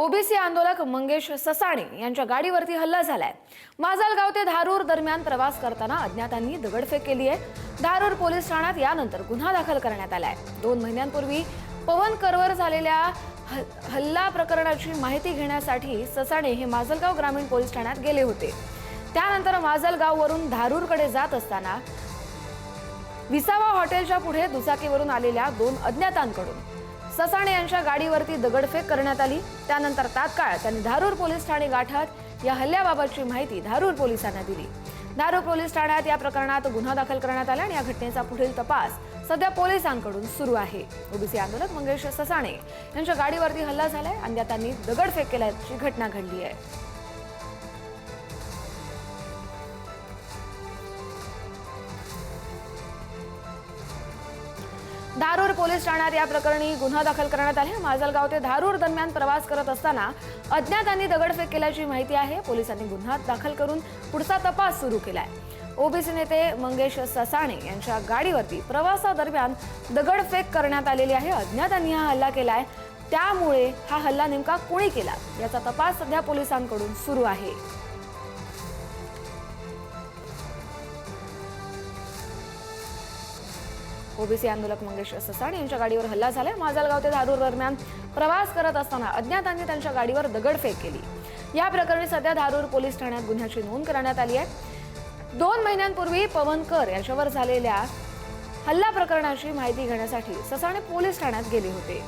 OBC आंदोलक मंगेश ससाणे यांच्या गाडीवरती हल्ला झालाय. माजलगाव ते धारूर दरम्यान प्रवास करताना अज्ञातांनी दगडफेक केली आहे. धारूर पोलीस ठाण्यात यानंतर गुन्हा दाखल करण्यात आलाय. दोन महिन्यांपूर्वी पवन करवर झालेल्या ह- हल्ला प्रकरणाची माहिती घेण्यासाठी ससाणे हे माजलगाव ग्रामीण पोलीस ठाण्यात गेले होते. त्यानंतर माजलगाववरून धारूरकडे जात असताना विसावा हॉटेलच्या पुढे दुचाकीवरून आलेल्या दोन अज्ञातांकडून ससाणे यांच्या गाडीवरती दगडफेक करण्यात आली. त्यानंतर तात्काळ त्यांनी धारूर पोलीस ठाणे गाठात या हल्ल्याबाबतची माहिती धारूर पोलिसांना दिली. धारूर पोलीस ठाण्यात या प्रकरणात गुन्हा दाखल करण्यात आला आणि या घटनेचा पुढील तपास सध्या पोलिसांकडून सुरू आहे. ओबीसी आंदोलक मंगेश ससाणे यांच्या गाडीवरती हल्ला झालाय त्यांनी दगडफेक केल्याची घटना घडली आहे. धारूर पोलीस ठाण्यात या प्रकरणी गुन्हा दाखल करण्यात आला माजलगाव ते धारूर दरम्यान प्रवास करत असताना अज्ञातांनी दगडफेक केल्याची माहिती आहे. पोलिसांनी गुन्हा दाखल करून पुढचा तपास सुरू केलाय. ओबीसी नेते मंगेश ससाणे यांच्या गाडीवरती प्रवासादरम्यान दगडफेक करण्यात आलेली आहे. अज्ञातांनी हा हल्ला केलाय. त्यामुळे हा हल्ला नेमका कोणी केला? याचा तपास सध्या पोलिसांकडून सुरू आहे. ओबीसी आंदोलक मंगेश ससाणे यांच्या गाडीवर हल्ला झाला माजलगाव ते धारूर दरम्यान प्रवास करत असताना अज्ञातांनी त्यांच्या गाडीवर दगडफेक केली. या प्रकरणी सध्या धारूर पोलीस ठाण्यात गुन्ह्याची नोंद करण्यात आली आहे. दोन महिन्यांपूर्वी पवनकर याच्यावर झालेल्या हल्ला प्रकरणाची माहिती घेण्यासाठी ससाणे पोलीस ठाण्यात गेले होते.